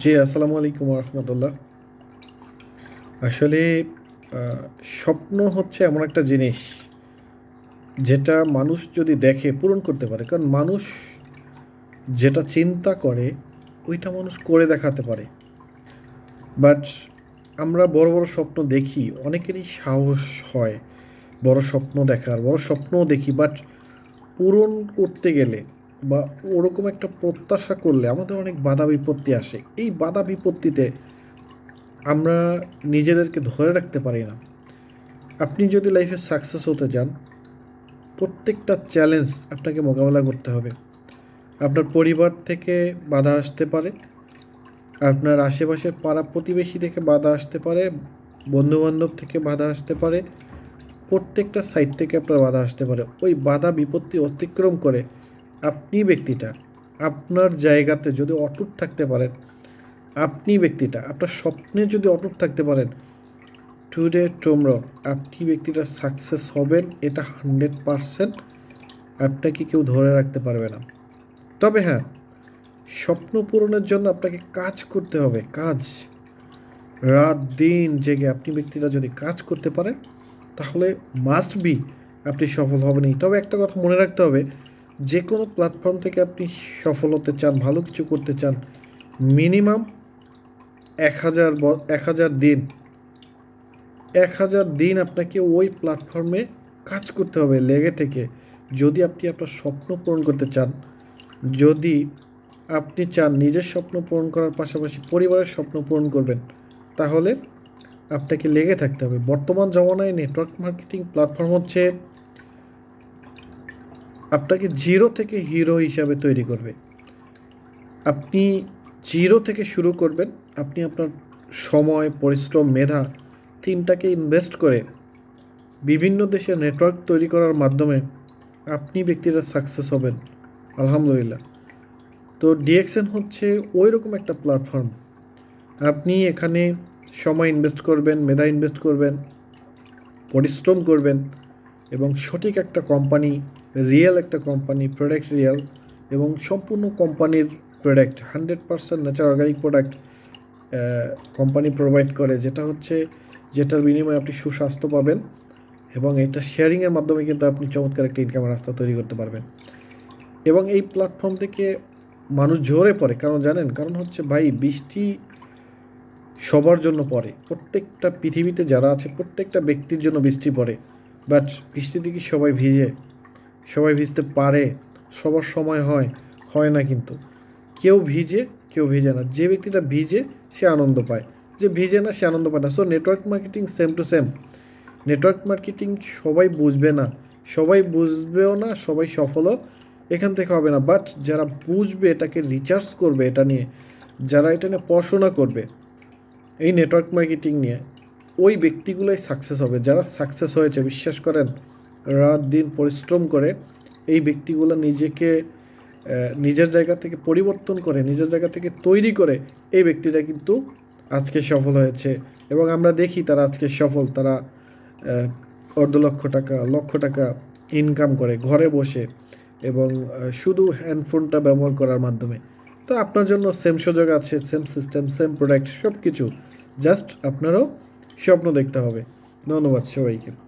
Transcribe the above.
জি, আসসালামু আলাইকুম রহমতুল্লাহ। আসলে স্বপ্ন হচ্ছে এমন একটা জিনিস যেটা মানুষ যদি দেখে, পূরণ করতে পারে। কারণ মানুষ যেটা চিন্তা করে, ওইটা মানুষ করে দেখাতে পারে। বাট আমরা বড় বড় স্বপ্ন দেখি, অনেকেরই সাহস হয় বড় স্বপ্ন দেখার, বড় স্বপ্নও দেখি। বাট পূরণ করতে গেলে বা ওরকম একটা প্রত্যাশা করলে আমাদের অনেক বাধা বিপত্তি আসে। এই বাধা বিপত্তিতে আমরা নিজেদেরকে ধরে রাখতে পারি না। আপনি যদি লাইফে সাকসেস হতে চান প্রত্যেকটা চ্যালেঞ্জ আপনাকে মোকাবেলা করতে হবে। আপনার পরিবার থেকে বাধা আসতে পারে, আপনার আশেপাশের পাড়া প্রতিবেশী থেকে বাধা আসতে পারে, বন্ধুবান্ধব থেকে বাধা আসতে পারে, প্রত্যেকটা সাইড থেকে আপনার বাধা আসতে পারে। ওই বাধা বিপত্তি অতিক্রম করে আপনি ব্যক্তিটা, আপনার জায়গাতে যদি অটুট থাকতে পারেন, আপনি ব্যক্তিটা, আপনার স্বপ্নে যদি অটুট থাকতে পারেন টুডে টুমরো আপনি ব্যক্তিটা সাকসেস হবেন, এটা হান্ড্রেড পারসেন্ট আপনাকে কেউ ধরে রাখতে পারবে না। তবে হ্যাঁ স্বপ্ন পূরণের জন্য আপনাকে কাজ করতে হবে, কাজ। রাত দিন জেগে আপনি ব্যক্তিরা যদি কাজ করতে পারেন, তাহলে মাস্ট বি আপনি সফল হবেনই। তবে একটা কথা মনে রাখতে হবে যে কোনো প্ল্যাটফর্ম থেকে আপনি সফল হতে চান, ভালো কিছু করতে চান মিনিমাম এক হাজার এক হাজার দিন, এক হাজার দিন আপনাকে ওই প্ল্যাটফর্মে কাজ করতে হবে লেগে থেকে। যদি আপনি আপনার স্বপ্ন পূরণ করতে চান, যদি আপনি চান নিজের স্বপ্ন পূরণ করার পাশাপাশি পরিবারের স্বপ্ন পূরণ করবেন, তাহলে আপনাকে লেগে থাকতে হবে। বর্তমান জমানায় নেটওয়ার্ক মার্কেটিং প্ল্যাটফর্ম হচ্ছে আপনাকে জিরো থেকে হিরো হিসাবে তৈরি করবে। আপনি জিরো থেকে শুরু করবেন, আপনি আপনার সময়, পরিশ্রম, মেধা তিনটাকে ইনভেস্ট করে বিভিন্ন দেশে নেটওয়ার্ক তৈরি করার মাধ্যমে আপনি ব্যক্তিরা সাকসেস হবেন, আলহামদুলিল্লাহ। তো ডিএক্সএন হচ্ছে ওই রকম একটা প্ল্যাটফর্ম আপনি এখানে সময় ইনভেস্ট করবেন, মেধা ইনভেস্ট করবেন, পরিশ্রম করবেন এবং সঠিক একটা কোম্পানি, রিয়েল একটা কোম্পানি প্রোডাক্ট রিয়েল এবং সম্পূর্ণ কোম্পানির product hundred percent nature organic product company provide করে, যেটা হচ্ছে যেটার বিনিময়ে আপনি সুস্বাস্থ্য পাবেন এবং এটা শেয়ারিংয়ের মাধ্যমে কিন্তু আপনি চমৎকার একটা ইনকামের রাস্তা তৈরি করতে পারবেন। এবং এই প্ল্যাটফর্ম থেকে মানুষ ঝরে পড়ে, কারণ জানেন, কারণ হচ্ছে ভাই বৃষ্টি সবার জন্য পড়ে। প্রত্যেকটা পৃথিবীতে যারা আছে, প্রত্যেকটা ব্যক্তির জন্য বৃষ্টি পড়ে। বাট বৃষ্টিতে কি সবাই ভিজে, সবাই ভিজতে পারে, সবার সময় হয় হয় না কিন্তু। কেউ ভিজে কেউ ভিজে না। যে ব্যক্তিটা ভিজে, সে আনন্দ পায়। যে ভিজে না, সে আনন্দ পায় না। So network marketing same to same network marketing সবাই বুঝবে না। সবাই বুঝবেও না, সবাই সফলও এখান থেকে হবে না। বাট যারা বুঝবে, এটাকে রিচার্জ করবে, এটা নিয়ে, যারা এটা নিয়ে পড়াশোনা করবে, এই নেটওয়ার্ক মার্কেটিং নিয়ে ওই ব্যক্তিগুলোই সাকসেস হবে। যারা সাকসেস হয়েছে, বিশ্বাস করেন, রাত দিন পরিশ্রম করে এই ব্যক্তিগুলো নিজেকে নিজের জায়গা থেকে পরিবর্তন করে, নিজের জায়গা থেকে তৈরি করে এই ব্যক্তিরা কিন্তু আজকে সফল হয়েছে। এবং আমরা দেখি তারা আজকে সফল। তারা অর্ধ লক্ষ টাকা লক্ষ টাকা ইনকাম করে, ঘরে বসে এবং শুধু হ্যান্ডফোনটা ব্যবহার করার মাধ্যমে। তো আপনার জন্য সেম সুযোগ আছে সেম সিস্টেম সেম প্রোডাক্ট সব কিছু জাস্ট আপনারও স্বপ্ন দেখতে হবে। ধন্যবাদ সবাইকে।